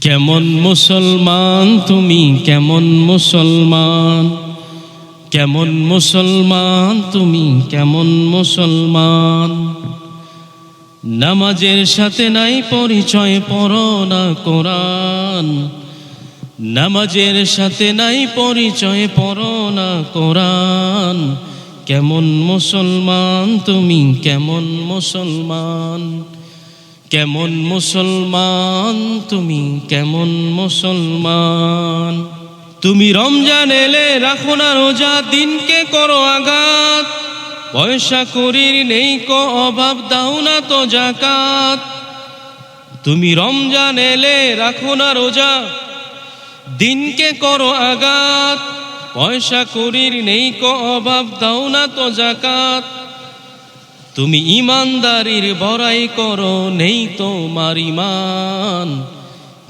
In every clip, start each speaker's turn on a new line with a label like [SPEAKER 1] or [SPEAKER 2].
[SPEAKER 1] কেমন মুসলমান তুমি, কেমন মুসলমান? কেমন মুসলমান তুমি, কেমন মুসলমান? নামাজের সাথে নাই পরিচয়, পড়ো না কোরআন। নামাজের সাথে নাই পরিচয়, পড়ো না কোরআন। কেমন মুসলমান তুমি, কেমন মুসলমান? কেমন মুসলমান, তুমি কেমন মুসলমান? তুমি রমজান এলে রাখো না রোজা, দিনকে করো আঘাত। পয়সা করির নেই কো অভাব, দাও না তো জাকাত তুমি রমজান এলে রাখো না রোজা, দিনকে করো আঘাত। পয়সা করির নেই কো অভাব, দাও না তো জাকাত তুমি ইমানদারির বড়াই করো, নেই তোমার ইমান।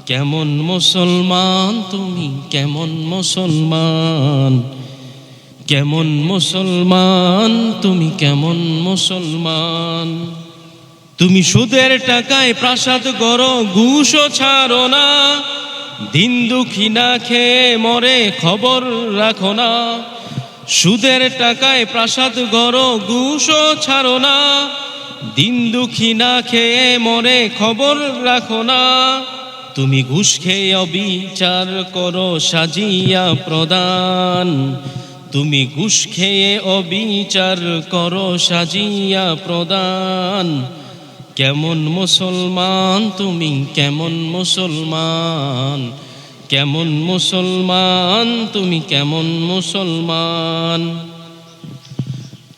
[SPEAKER 1] কেমন মুসলমান, তুমি কেমন মুসলমান। কেমন মুসলমান, তুমি কেমন মুসলমান। তুমি সুদের টাকায় প্রাসাদ গড়ো, ঘুষও ছাড়ো না। দিন দুঃখী না খেয়ে মরে খবর রাখো না। সুদের টাকায় প্রাসাদ গড়ো ঘুষও ছাড়ো না। দিন দুঃখী না খেয়ে মরে খবর রাখো না। তুমি ঘুষ খেয়ে অবিচার করো, সাজিয়া প্রদান। তুমি ঘুষ খেয়ে অবিচার করো, সাজিয়া প্রদান। কেমন মুসলমান, তুমি কেমন মুসলমান। কেমন মুসলমান, তুমি কেমন মুসলমান?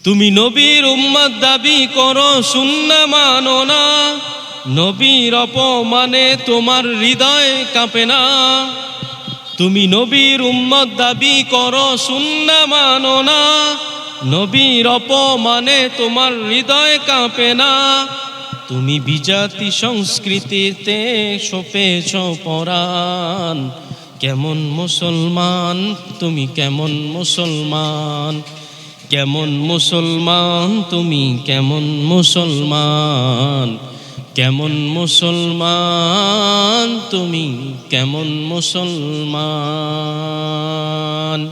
[SPEAKER 1] তুমি নবীর উম্মত দাবি করো শূন্য মানো না। নবীর অপমানে তোমার হৃদয় কাঁপে না। তুমি নবীর উম্মত দাবি করো শূন্য মানো না। নবীর অপমানে তোমার হৃদয় কাঁপে না। তুমি বিজাতি সংস্কৃতিতে সপেছ পরাণ। কেমন মুসলমান, তুমি কেমন মুসলমান। কেমন মুসলমান, তুমি কেমন মুসলমান। কেমন মুসলমান, তুমি কেমন মুসলমান।